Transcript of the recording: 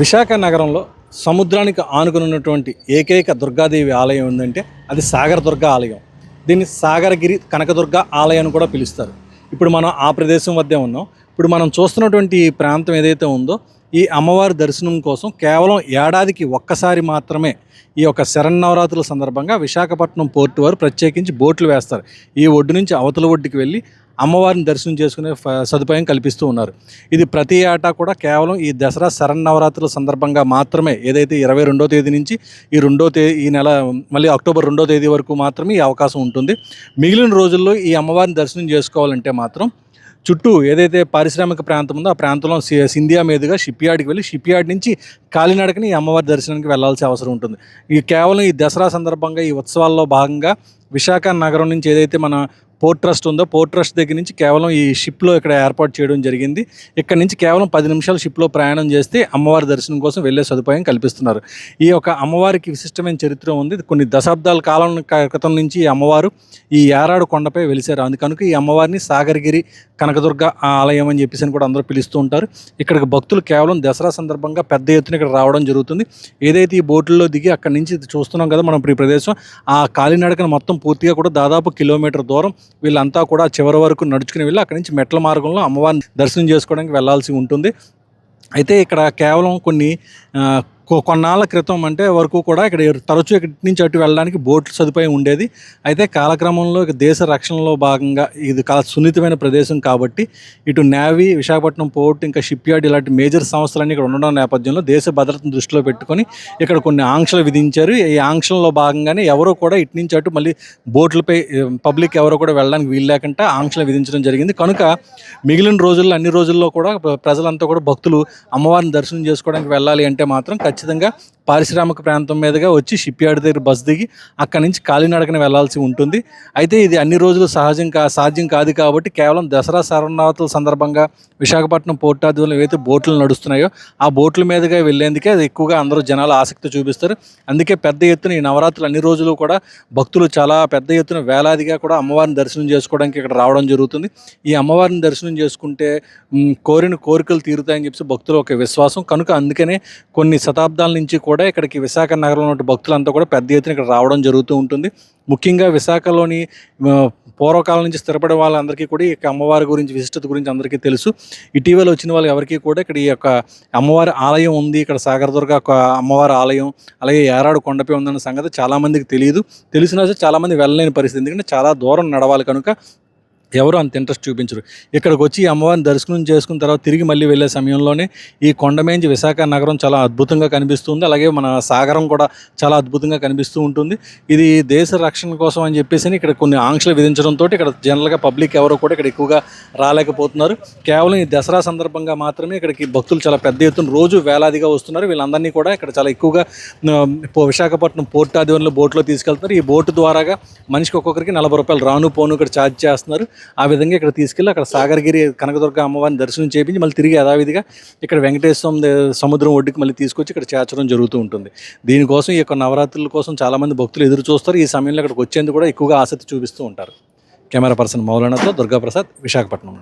విశాఖ నగరంలో సముద్రానికి ఆనుకుని ఉన్నటువంటి ఏకైక దుర్గాదేవి ఆలయం ఉందంటే అది సాగర దుర్గ ఆలయం. దీన్ని సాగరగిరి కనకదుర్గ ఆలయం అని కూడా పిలుస్తారు. ఇప్పుడు మనం ఆ ప్రదేశం వద్దే ఉన్నాం. ఇప్పుడు మనం చూస్తున్నటువంటి ఈ ప్రాంతం ఏదైతే ఉందో ఈ అమ్మవారి దర్శనం కోసం కేవలం ఏడాదికి ఒక్కసారి మాత్రమే ఈ యొక్క శరన్నవరాత్రుల సందర్భంగా విశాఖపట్నం పోర్టు వారు ప్రత్యేకించి బోట్లు వేస్తారు. ఈ ఒడ్డు నుంచి అవతల ఒడ్డుకి వెళ్ళి అమ్మవారిని దర్శనం చేసుకునే సదుపాయం కల్పిస్తూ ఉన్నారు. ఇది ప్రతి ఏటా కూడా కేవలం ఈ దసరా శరన్నవరాత్రుల సందర్భంగా మాత్రమే. ఏదైతే ఇరవై రెండో తేదీ నుంచి ఈ రెండో తేదీ ఈ నెల మళ్ళీ అక్టోబర్ రెండో తేదీ వరకు మాత్రమే ఈ అవకాశం ఉంటుంది. మిగిలిన రోజుల్లో ఈ అమ్మవారిని దర్శనం చేసుకోవాలంటే మాత్రం చుట్టూ ఏదైతే పారిశ్రామిక ప్రాంతం ఉందో ఆ ప్రాంతంలో సి- సింధియా మీదుగా షిప్ యార్డ్కి వెళ్ళి షిప్ యార్డ్ నుంచి కాలినడకని ఈ అమ్మవారి దర్శనానికి వెళ్ళాల్సిన అవసరం ఉంటుంది. ఈ కేవలం ఈ దసరా సందర్భంగా ఈ ఉత్సవాల్లో భాగంగా విశాఖ నగరం నుంచి ఏదైతే మన పోర్ట్ ట్రస్ట్ ఉందో పోర్ట్ ట్రస్ట్ దగ్గర నుంచి కేవలం ఈ షిప్లో ఇక్కడ ఏర్పాటు చేయడం జరిగింది. ఇక్కడ నుంచి కేవలం పది నిమిషాలు షిప్లో ప్రయాణం చేస్తే అమ్మవారి దర్శనం కోసం వెళ్ళే సదుపాయం కల్పిస్తున్నారు. ఈ యొక్క అమ్మవారికి విశిష్టమైన చరిత్ర ఉంది. కొన్ని దశాబ్దాల కాలం క్రితం నుంచి ఈ అమ్మవారు ఈ ఏరాడు కొండపై వెలిసారు. అందుకనుక ఈ అమ్మవారిని సాగరగిరి కనకదుర్గ ఆలయం అని చెప్పేసి అని కూడా అందరూ పిలుస్తూ ఉంటారు. ఇక్కడికి భక్తులు కేవలం దసరా సందర్భంగా పెద్ద ఎత్తున ఇక్కడ రావడం జరుగుతుంది. ఏదైతే ఈ బోట్లలో దిగి అక్కడి నుంచి చూస్తున్నాం కదా మనం ఇప్పుడు ఈ ప్రదేశం ఆ కాలినడకను మొత్తం పూర్తిగా కూడా దాదాపు కిలోమీటర్ దూరం వీళ్ళంతా కూడా చివరి వరకు నడుచుకుని వెళ్ళి అక్కడి నుంచి మెట్ల మార్గంలో అమ్మవారిని దర్శనం చేసుకోవడానికి వెళ్ళాల్సి ఉంటుంది. అయితే ఇక్కడ కేవలం కొన్ని కొన్నాళ్ళ క్రితం అంటే వరకు కూడా ఇక్కడ తరచూ ఇక్కడి నుంచి అటు వెళ్ళడానికి బోట్లు సదుపాయం ఉండేది. అయితే కాలక్రమంలో దేశ రక్షణలో భాగంగా ఇది చాలా సున్నితమైన ప్రదేశం కాబట్టి ఇటు నేవీ విశాఖపట్నం పోర్ట్ ఇంకా షిప్ యార్డ్ ఇలాంటి మేజర్ సంస్థలన్నీ ఇక్కడ ఉండడం నేపథ్యంలో దేశ భద్రతను దృష్టిలో పెట్టుకొని ఇక్కడ కొన్ని ఆంక్షలు విధించారు. ఈ ఆంక్షల్లో భాగంగానే ఎవరో కూడా ఇటు నుంచి అటు మళ్ళీ బోట్లపై పబ్లిక్ ఎవరో కూడా వెళ్ళడానికి వీలు లేకుండా ఆంక్షలు విధించడం జరిగింది. కనుక మిగిలిన రోజుల్లో అన్ని రోజుల్లో కూడా ప్రజలంతా కూడా భక్తులు అమ్మవారిని దర్శనం చేసుకోవడానికి వెళ్ళాలి అంటే మాత్రం ఖచ్చితంగా పారిశ్రామిక ప్రాంతం మీదుగా వచ్చి షిప్ యార్డ్ దగ్గర బస్ దిగి అక్కడి నుంచి కాలినడకన వెళ్ళాల్సి ఉంటుంది. అయితే ఇది అన్ని రోజులు సహజం కా సాధ్యం కాదు కాబట్టి కేవలం దసరా శరణావతుల సందర్భంగా విశాఖపట్నం పోర్ట్ ఆధ్వర్యంలో ఏవైతే బోట్లు నడుస్తున్నాయో ఆ బోట్ల మీదుగా వెళ్ళేందుకే అది ఎక్కువగా అందరూ జనాలు ఆసక్తి చూపిస్తారు. అందుకే పెద్ద ఎత్తున ఈ నవరాత్రులు అన్ని రోజులు కూడా భక్తులు చాలా పెద్ద ఎత్తున వేలాదిగా కూడా అమ్మవారిని దర్శనం చేసుకోవడానికి ఇక్కడ రావడం జరుగుతుంది. ఈ అమ్మవారిని దర్శనం చేసుకుంటే కోరిన కోరికలు తీరుతాయని చెప్పి భక్తుల ఒక విశ్వాసం. కనుక అందుకనే కొన్ని శతాబ్దాల నుంచి కూడా ఇక్కడికి విశాఖ నగరంలో భక్తులంతా కూడా పెద్ద ఎత్తున ఇక్కడ రావడం జరుగుతూ ఉంటుంది. ముఖ్యంగా విశాఖలోని పూర్వకాలం నుంచి స్థిరపడే వాళ్ళందరికీ కూడా ఈ యొక్క అమ్మవారి గురించి విశిష్టత గురించి అందరికీ తెలుసు. ఇటీవల వచ్చిన వాళ్ళు ఎవరికీ కూడా ఇక్కడ ఈ యొక్క అమ్మవారి ఆలయం ఉంది. ఇక్కడ సాగరదుర్గ ఒక అమ్మవారి ఆలయం అలాగే ఏరాడు కొండపై ఉందన్న సంగతి చాలామందికి తెలియదు. తెలిసినా సరే చాలామంది వెళ్ళలేని పరిస్థితి. ఎందుకంటే చాలా దూరం నడవాలి కనుక ఎవరు అంత ఇంట్రెస్ట్ చూపించరు. ఇక్కడికి వచ్చి అమ్మవారిని దర్శనం చేసుకున్న తర్వాత తిరిగి మళ్ళీ వెళ్ళే సమయంలోనే ఈ కొండమేంచి విశాఖ నగరం చాలా అద్భుతంగా కనిపిస్తుంది. అలాగే మన సాగరం కూడా చాలా అద్భుతంగా కనిపిస్తూ ఉంటుంది. ఇది దేశ రక్షణ కోసం అని చెప్పేసి ఇక్కడ కొన్ని ఆంక్షలు విధించడంతో ఇక్కడ జనరల్గా పబ్లిక్ ఎవరు కూడా ఇక్కడ ఎక్కువగా రాలేకపోతున్నారు. కేవలం ఈ దసరా సందర్భంగా మాత్రమే ఇక్కడికి భక్తులు చాలా పెద్ద ఎత్తున రోజు వేలాదిగా వస్తున్నారు. వీళ్ళందరినీ కూడా ఇక్కడ చాలా ఎక్కువగా విశాఖపట్నం పోర్ట్ ఆధ్వర్యంలో బోట్లో తీసుకెళ్తున్నారు. ఈ బోటు ద్వారాగా మనిషికి ఒక్కొక్కరికి నలభై రూపాయలు రాను పోను ఇక్కడ ఛార్జ్ చేస్తున్నారు. ఆ విధంగా ఇక్కడ తీసుకెళ్ళి అక్కడ సాగర్గిరి కనకదుర్గ అమ్మవారిని దర్శనం చేయించి మళ్ళీ తిరిగి యథావిధిగా ఇక్కడ వెంకటేశ్వర సముద్రం ఒడ్డుకి మళ్ళీ తీసుకొచ్చి ఇక్కడ చేర్చడం జరుగుతూ ఉంటుంది. దీనికోసం ఈ యొక్క నవరాత్రుల కోసం చాలామంది భక్తులు ఎదురు చూస్తారు. ఈ సమయంలో ఇక్కడికి వచ్చేందుకు కూడా ఎక్కువగా ఆసక్తి చూపిస్తూ ఉంటారు. కెమెరా పర్సన్ మౌలానాతో దుర్గాప్రసాద్ విశాఖపట్నం నుండి.